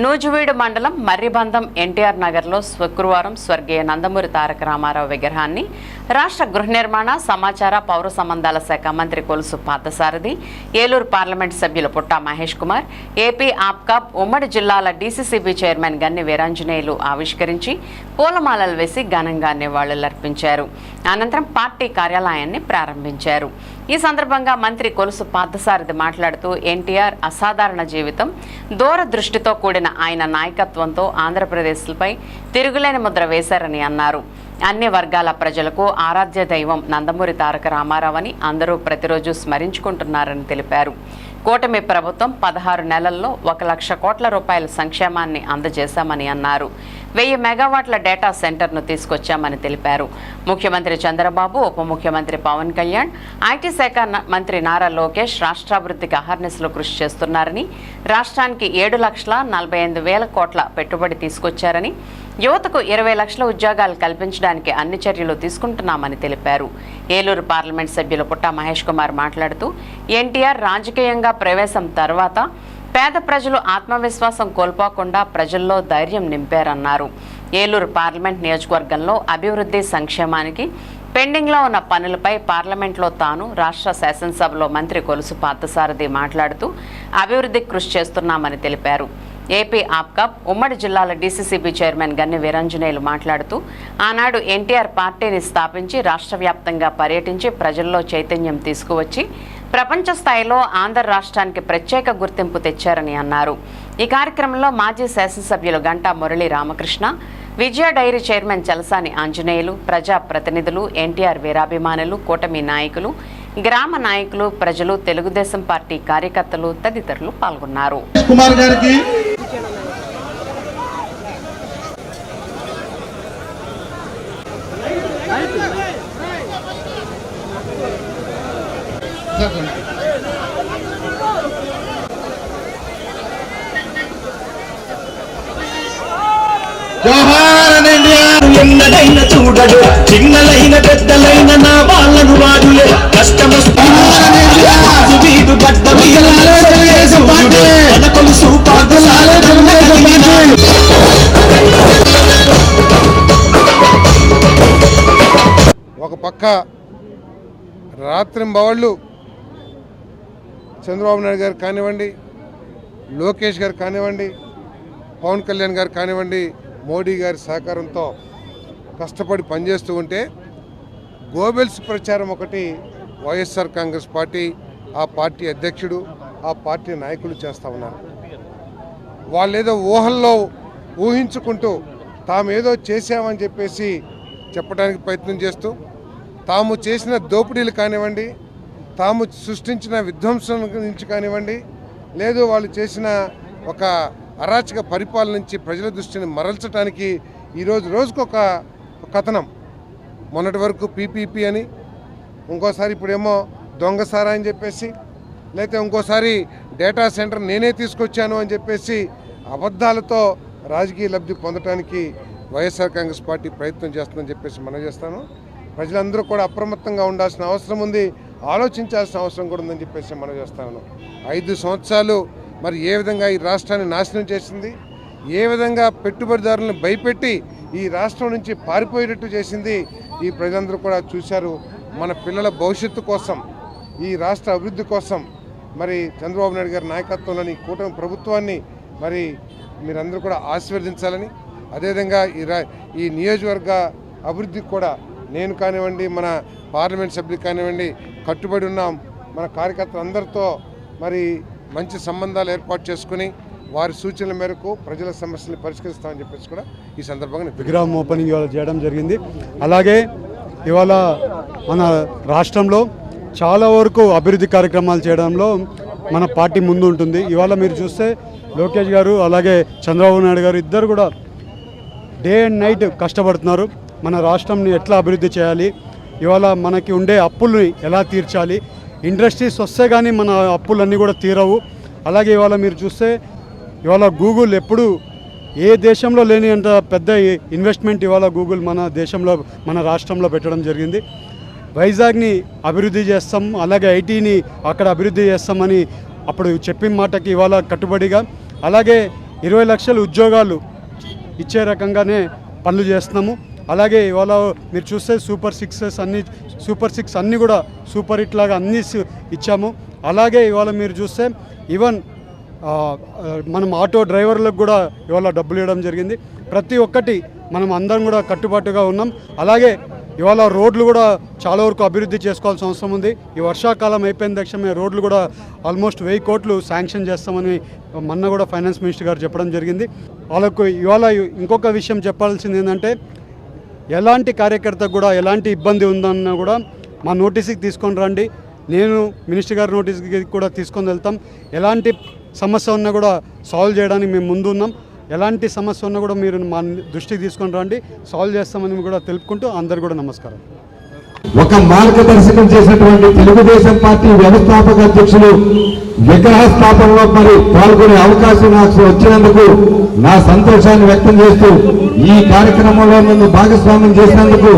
నూజువీడు మండలం మర్రిబంధం ఎన్టీఆర్ నగర్లో శుక్రవారం స్వర్గీయ నందమూరి తారక రామారావు విగ్రహాన్ని రాష్ట్ర గృహ నిర్మాణ సమాచార పౌర సంబంధాల శాఖ మంత్రి కొలుసు పార్థసారథి ఏలూరు పార్లమెంట్ సభ్యులు పుట్టా మహేష్ కుమార్ ఏపీ ఆప్కాబ్ ఉమ్మడి జిల్లాల డీసీసీబీ చైర్మన్ గన్ని వీరాంజనేయులు ఆవిష్కరించి పూలమాలలు వేసి ఘనంగా నివాళులర్పించారు. అనంతరం పార్టీ కార్యాలయాన్ని ప్రారంభించారు. ఈ సందర్భంగా మంత్రి కొలుసు పార్థసారథి మాట్లాడుతూ ఎన్టీఆర్ అసాధారణ జీవితం. దూరదృష్టితో కూడిన ఆయన నాయకత్వంతో ఆంధ్రప్రదేశ్పై తిరుగులేని ముద్ర వేశారని అన్నారు. అన్ని వర్గాల ప్రజలకు ఆరాధ్య దైవం నందమూరి తారక రామారావు అందరూ ప్రతిరోజు స్మరించుకుంటున్నారని తెలిపారు. కూటమి ప్రభుత్వం పదహారు నెలల్లో ఒక లక్ష కోట్ల రూపాయల సంక్షేమాన్ని అందజేశామని అన్నారు. వెయ్యి మెగావాట్ల డేటా సెంటర్ను తీసుకొచ్చామని తెలిపారు. ముఖ్యమంత్రి చంద్రబాబు ఉప ముఖ్యమంత్రి పవన్ కళ్యాణ్ ఐటీ శాఖ న- మంత్రి నారా లోకేష్ రాష్ట్రాభివృద్ధికి అహర్నిశలు కృషి చేస్తున్నారని రాష్ట్రానికి ఏడు లక్షల నలభై ఐదు వేల కోట్ల పెట్టుబడి తీసుకొచ్చారని యువతకు ఇరవై లక్షల ఉద్యోగాలు కల్పించడానికి అన్ని చర్యలు తీసుకుంటున్నామని తెలిపారు. ఏలూరు పార్లమెంట్ సభ్యులు పుట్ట మహేష్ కుమార్ మాట్లాడుతూ ఎన్టీఆర్ రాజకీయంగా ప్రవేశం తర్వాత పేద ప్రజలు ఆత్మవిశ్వాసం కోల్పోకుండా ప్రజల్లో ధైర్యం నింపారన్నారు. ఏలూరు పార్లమెంట్ నియోజకవర్గంలో అభివృద్ధి సంక్షేమానికి పెండింగ్లో ఉన్న పనులపై పార్లమెంట్లో తాను రాష్ట్ర శాసనసభలో మంత్రి కొలుసు పార్థసారథి మాట్లాడుతూ అభివృద్ధికి కృషి చేస్తున్నామని తెలిపారు. ఏపీ ఆప్కాప్ ఉమ్మడి జిల్లాల డీసీసీబీ చైర్మన్ గన్ని వీరంజనేయులు మాట్లాడుతూ ఆనాడు ఎన్టీఆర్ పార్టీని స్థాపించి రాష్ట్ర వ్యాప్తంగా పర్యటించి ప్రజల్లో చైతన్యం తీసుకువచ్చి ప్రపంచ స్థాయిలో ఆంధ్ర రాష్ట్రానికి ప్రత్యేక గుర్తింపు తెచ్చారని అన్నారు. ఈ కార్యక్రమంలో మాజీ శాసనసభ్యులు గంటా మురళి రామకృష్ణ విజయ డైరీ చైర్మన్ చలసాని ఆంజనేయులు ప్రజా ప్రతినిధులు ఎన్టీఆర్ వీరాభిమానులు కూటమి నాయకులు గ్రామ నాయకులు ప్రజలు తెలుగుదేశం పార్టీ కార్యకర్తలు తదితరులు పాల్గొన్నారు. కుమార్ గారికి ఎన్నడైన చూడడు. చిన్నలైన పెద్దలైన నా వాళ్ళను వాడులే. కష్టము వీడు కొలుసు ఒక పక్క రాత్రింబవళ్ళు చంద్రబాబు నాయుడు గారు కానివ్వండి లోకేష్ గారు కానివ్వండి పవన్ కళ్యాణ్ గారు కానివ్వండి మోడీ గారి సహకారంతో కష్టపడి పనిచేస్తూ ఉంటే గోబెల్స్ ప్రచారం ఒకటి వైఎస్ఆర్ కాంగ్రెస్ పార్టీ ఆ పార్టీ అధ్యక్షుడు ఆ పార్టీ నాయకులు చేస్తూ ఉన్నారు. వాళ్ళేదో ఊహల్లో ఊహించుకుంటూ తామేదో చేశామని చెప్పేసి చెప్పడానికి ప్రయత్నం చేస్తూ తాము చేసిన దోపిడీలు కానివ్వండి తాము సృష్టించిన విధ్వంసం నుంచి కానివ్వండి లేదు వాళ్ళు చేసిన ఒక అరాచక పరిపాలన నుంచి ప్రజల దృష్టిని మరల్చడానికి ఈరోజు రోజుకొక కథనం. మొన్నటి వరకు పీపీపీ అని ఇంకోసారి ఇప్పుడేమో దొంగసారా అని చెప్పేసి లేకపోతే ఇంకోసారి డేటా సెంటర్ నేనే తీసుకొచ్చాను అని చెప్పేసి అబద్ధాలతో రాజకీయ లబ్ధి పొందడానికి వైఎస్ఆర్ కాంగ్రెస్ పార్టీ ప్రయత్నం చేస్తుందని చెప్పేసి మనం చేస్తాను. ప్రజలందరూ కూడా అప్రమత్తంగా ఉండాల్సిన అవసరం ఉంది ఆలోచించాల్సిన అవసరం కూడా ఉందని చెప్పేసి మనం చేస్తాను. ఐదు సంవత్సరాలు మరి ఏ విధంగా ఈ రాష్ట్రాన్ని నాశనం చేసింది? ఏ విధంగా పెట్టుబడిదారులను భయపెట్టి ఈ రాష్ట్రం నుంచి పారిపోయేటట్టు చేసింది? ఈ ప్రజలందరూ కూడా చూశారు. మన పిల్లల భవిష్యత్తు కోసం ఈ రాష్ట్ర అభివృద్ధి కోసం మరి చంద్రబాబు నాయుడు గారి నాయకత్వంలోని కూటమి ప్రభుత్వాన్ని మరి మీరందరూ కూడా ఆశీర్వదించాలని అదేవిధంగా ఈ రా ఈ నియోజకవర్గ అభివృద్ధికి కూడా నేను కానివ్వండి మన పార్లమెంట్ సభ్యులు కానివ్వండి కట్టుబడి ఉన్నాం. మన కార్యకర్తలందరితో మరి మంచి సంబంధాలు ఏర్పాటు చేసుకుని వారి సూచనల మేరకు ప్రజల సమస్యలు పరిష్కరిస్తామని చెప్పేసి కూడా ఈ సందర్భంగా విగ్రహం ఓపెనింగ్ ఇవాళ చేయడం జరిగింది. అలాగే ఇవాళ మన రాష్ట్రంలో చాలా వరకు అభివృద్ధి కార్యక్రమాలు చేయడంలో మన పార్టీ ముందు ఉంటుంది ఇవాళ మీరు చూస్తే లోకేష్ గారు అలాగే చంద్రబాబు నాయుడు గారు ఇద్దరు కూడా డే అండ్ నైట్ కష్టపడుతున్నారు. మన రాష్ట్రంని ఎట్లా అభివృద్ధి చేయాలి? ఇవాళ మనకి ఉండే అప్పుల్ని ఎలా తీర్చాలి? ఇండస్ట్రీస్ వస్తే కానీ మన అప్పులన్నీ కూడా తీరవు. అలాగే ఇవాళ మీరు చూస్తే ఇవాళ గూగుల్ ఎప్పుడు ఏ దేశంలో లేని అంత పెద్ద ఇన్వెస్ట్మెంట్ ఇవాళ గూగుల్ మన దేశంలో మన రాష్ట్రంలో పెట్టడం జరిగింది. వైజాగ్ని అభివృద్ధి చేస్తాం అలాగే ఐటీని అక్కడ అభివృద్ధి చేస్తామని అప్పుడు చెప్పిన మాటకి ఇవాళ కట్టుబడిగా అలాగే ఇరవై లక్షల ఉద్యోగాలు ఇచ్చే రకంగానే పనులు చేస్తున్నాము. అలాగే ఇవాళ మీరు చూస్తే సూపర్ సిక్సెస్ అన్ని సూపర్ సిక్స్ అన్నీ కూడా సూపర్ హిట్ లాగా అన్నీ ఇచ్చాము. అలాగే ఇవాళ మీరు చూస్తే ఈవెన్ మనం ఆటో డ్రైవర్లకు కూడా ఇవాళ డబ్బులు ఇవ్వడం జరిగింది. ప్రతి ఒక్కటి మనం అందరం కూడా కట్టుబాటుగా ఉన్నాం. అలాగే ఇవాళ రోడ్లు కూడా చాలా వరకు అభివృద్ధి చేసుకోవాల్సిన అవసరం ఉంది. ఈ వర్షాకాలం అయిపోయిన తక్షణమే రోడ్లు కూడా ఆల్మోస్ట్ వెయ్యి కోట్లు శాంక్షన్ చేస్తామని మొన్న కూడా ఫైనాన్స్ మినిస్టర్ గారు చెప్పడం జరిగింది. వాళ్ళకు ఇవాళ ఇంకొక విషయం చెప్పాల్సింది ఏంటంటే ఎలాంటి కార్యకర్తకు కూడా ఎలాంటి ఇబ్బంది ఉందన్నా కూడా మా నోటీస్కి తీసుకొని రండి. నేను మినిస్టర్ గారి నోటీస్కి కూడా తీసుకొని వెళ్తాం. ఎలాంటి సమస్య ఉన్నా కూడా సాల్వ్ చేయడానికి మేము ముందు ఉన్నాం. ఎలాంటి సమస్య ఉన్నా కూడా మీరు మా దృష్టికి తీసుకొని రండి. సాల్వ్ చేస్తామని కూడా తెలుపుకుంటూ అందరు కూడా నమస్కారం. ఒక మార్గదర్శకం చేసినటువంటి తెలుగుదేశం పార్టీ వ్యవస్థాపక అధ్యక్షులు విగ్రహ స్థాపనలో మరి పాల్గొనే అవకాశం నాకు వచ్చినందుకు నా సంతోషాన్ని వ్యక్తం చేస్తూ ఈ కార్యక్రమంలో నన్ను భాగస్వామ్యం చేసినందుకు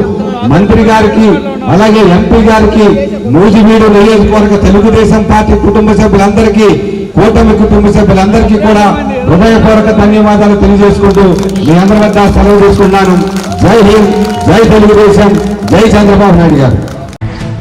మంత్రి గారికి అలాగే ఎంపీ గారికి నూజివీడు నియోజకవర్గ తెలుగుదేశం పార్టీ కుటుంబ సభ్యులందరికీ కూటమి కుటుంబ సభ్యులందరికీ కూడా హృదయపూర్వక ధన్యవాదాలు తెలియజేసుకుంటూ మీ అందరి వద్ద సెలవు తీసుకున్నాను. జై హింద్ జై తెలుగుదేశం జై చంద్రబాబు నాయుడు గారు.